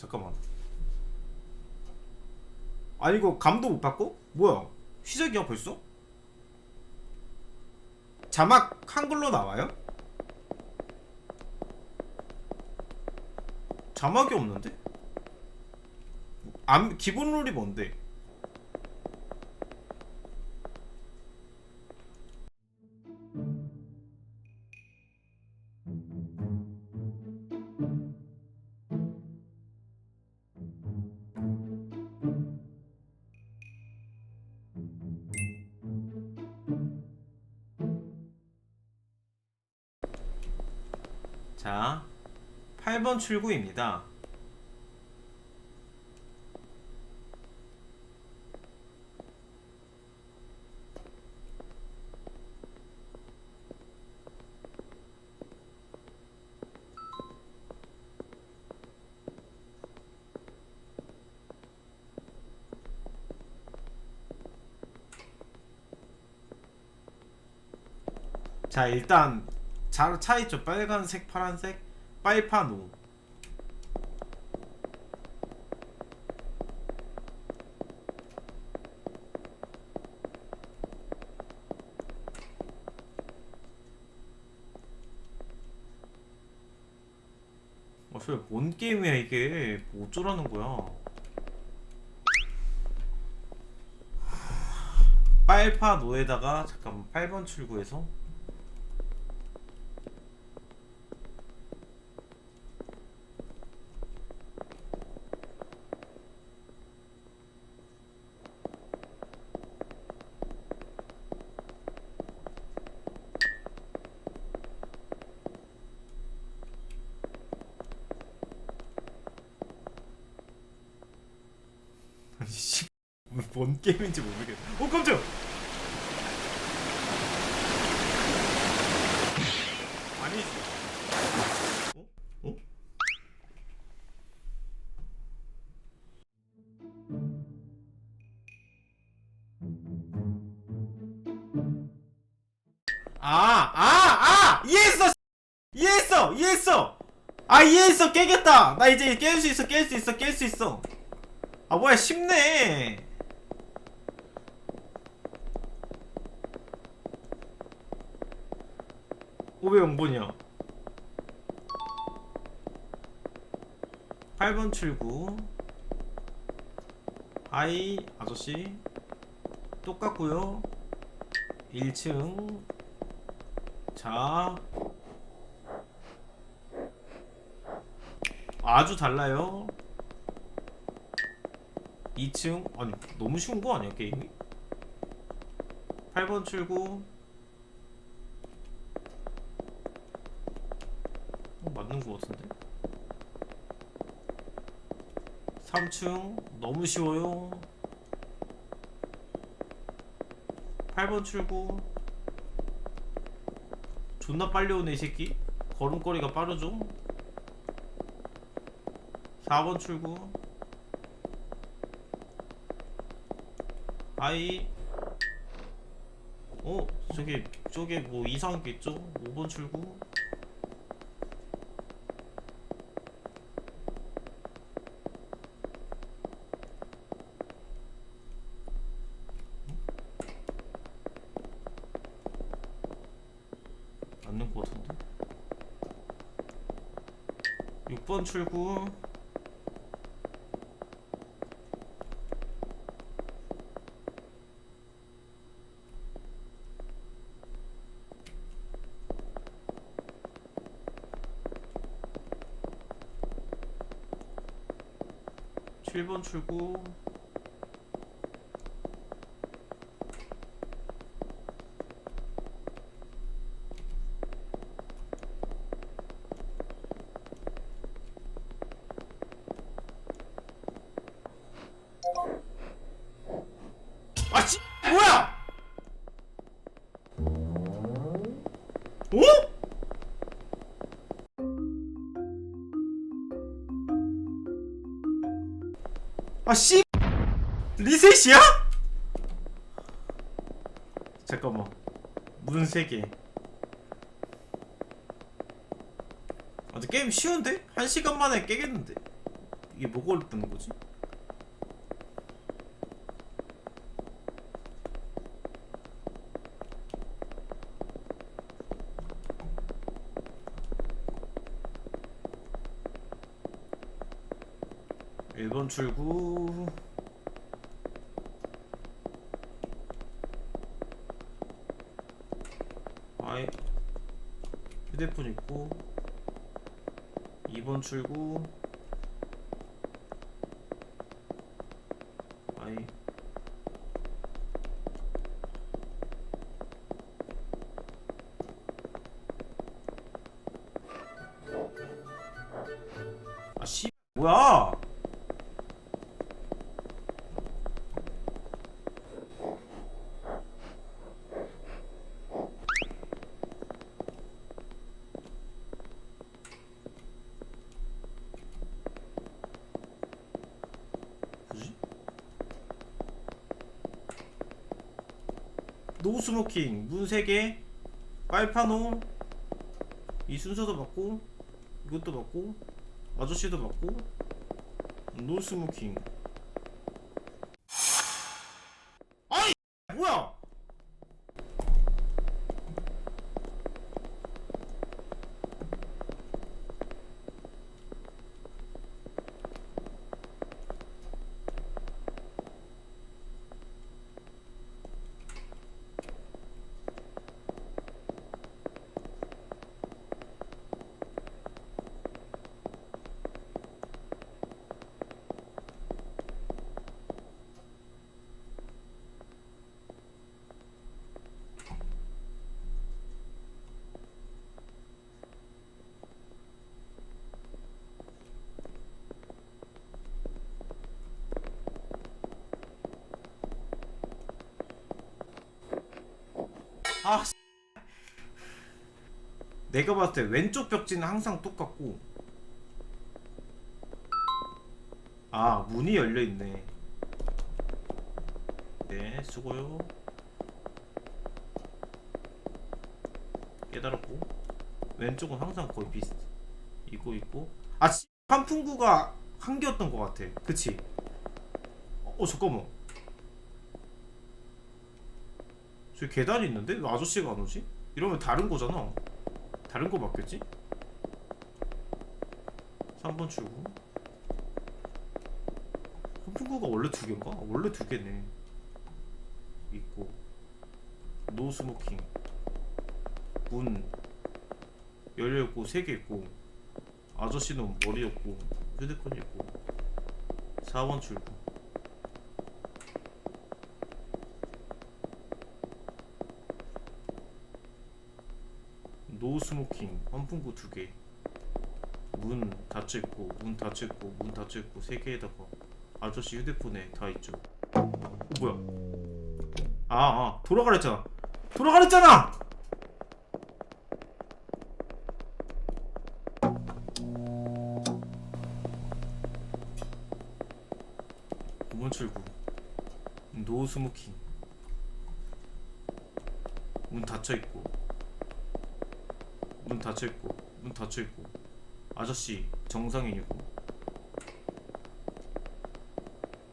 잠깐만. 아니 이거 감도 못 받고? 뭐야? 시작이야 벌써? 자막 한글로 나와요? 자막이 없는데? 안 기본 룰이 뭔데? 자, 8번 출구입니다. 자, 일단 자, 차 있죠. 빨간색, 파란색, 빨파노. 어, 저뭔 게임이야 이게? 뭐 어쩌라는 거야? 빨파노에다가 잠깐만 8번 출구에서 아니 씨, 뭔 게임인지 모르겠네. 어 깜짝. 아니. 어? 어? 아, 아, 아! 이해했어! 씨! 이해했어! 이해했어! 아, 이해했어! 깨겠다! 나 이제 깰 수 있어, 깰 수 있어, 깰 수 있어! 아 뭐야 쉽네 오백 0번이야 8번 출구. 하이 아저씨. 똑같고요. 1층. 자. 아주 달라요. 2층. 아니 너무 쉬운 거 아니야 게임이? 8번 출구 어, 맞는 거 같은데? 3층 너무 쉬워요. 8번 출구. 존나 빨리 오네 이 새끼. 걸음걸이가 빠르죠? 4번 출구. 아이. 어? 저기 저게 뭐 이상한 게 있죠? 5번 출구 맞는 거 같은데 6번 출구. 7번 출구 아씨 뭐야 어? 아 씨. 리셋이야? 잠깐만. 문세 개. 아, 근데 게임 쉬운데? 한 시간 만에 깨겠는데? 이게 뭐가 어렵다는 거지? 일본 출구. 아이 휴대폰 있고. 2번 출구. 아이. 아 씨 뭐야 뭐지? 노스모킹 문 3개 빨파노 이 순서도 맞고 이것도 맞고 아저씨도 맞고 노스모킹 아이 뭐야 아 씨. 내가 봤을 때 왼쪽 벽지는 항상 똑같고. 아 문이 열려있네. 네 수고요. 깨달았고. 왼쪽은 항상 거의 비슷 이거 있고. 아 씨, 환풍구가 한 개였던 것 같아. 그치? 어, 어 잠깐만. 저기 계단이 있는데? 왜 아저씨가 안 오지? 이러면 다른 거잖아. 다른 거 맞겠지? 3번 출구. 선풍구가 원래 두 개인가? 원래 두 개네. 있고 노 스모킹 문 열려 있고 세 개 있고 아저씨는 머리 없고 휴대폰이 있고 4번 출구. 노 스모킹 환풍구 두 개. 문 닫혀 있고 문 닫혀 있고 문 닫혀 있고 세 개에다가 아저씨 휴대폰에 다 있죠. 어, 뭐야? 아, 아 돌아가랬잖아. 돌아가랬잖아. 고문 출구. 노 스모킹. 문 닫혀 있고 문 닫혀 있고 문 닫혀 있고. 아저씨 정상인이고.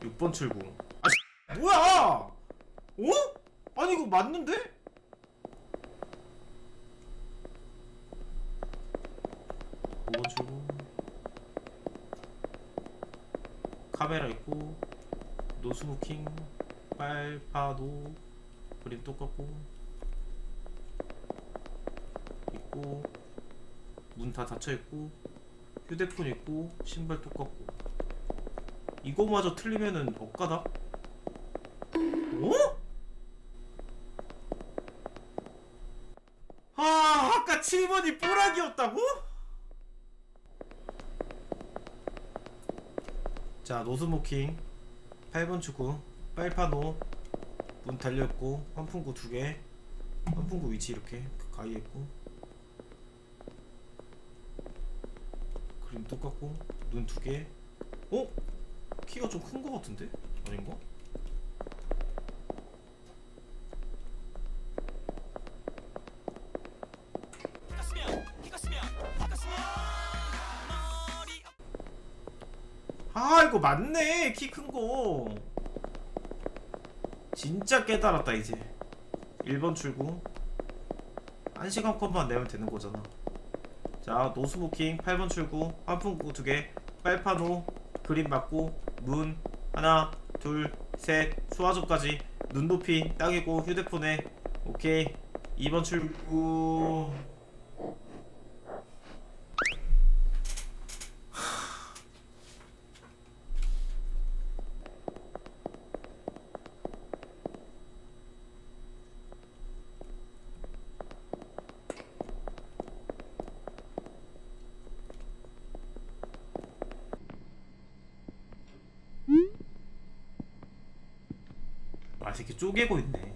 6번 출구. 아 씨, 뭐야! 어? 아니 이거 맞는데? 오번 출구. 카메라 있고 노스모킹 빨파도 그림 똑같고. 있고 문 다 닫혀 있고 휴대폰 있고 신발 똑같고 이거마저 틀리면은 억가다? 어? 아 아까 7번이 뽀락이었다고? 자 노스모킹 8번 축구 빨파노 문 달려있고 환풍구 두개 환풍구 위치 이렇게 가위했고 그림 똑같고 눈 두 개. 어? 키가 좀 큰 거 같은데? 아닌가? 아 이거 맞네 키 큰 거 진짜 깨달았다 이제 1번 출구 1시간 컷만 내면 되는 거잖아 자 노스모킹 8번 출구 환풍구 2개 빨판호 그림 맞고 문 하나 둘셋 소화조까지 눈높이 땅이고 휴대폰에 오케이. 2번 출구 아 새끼 쪼개고 있네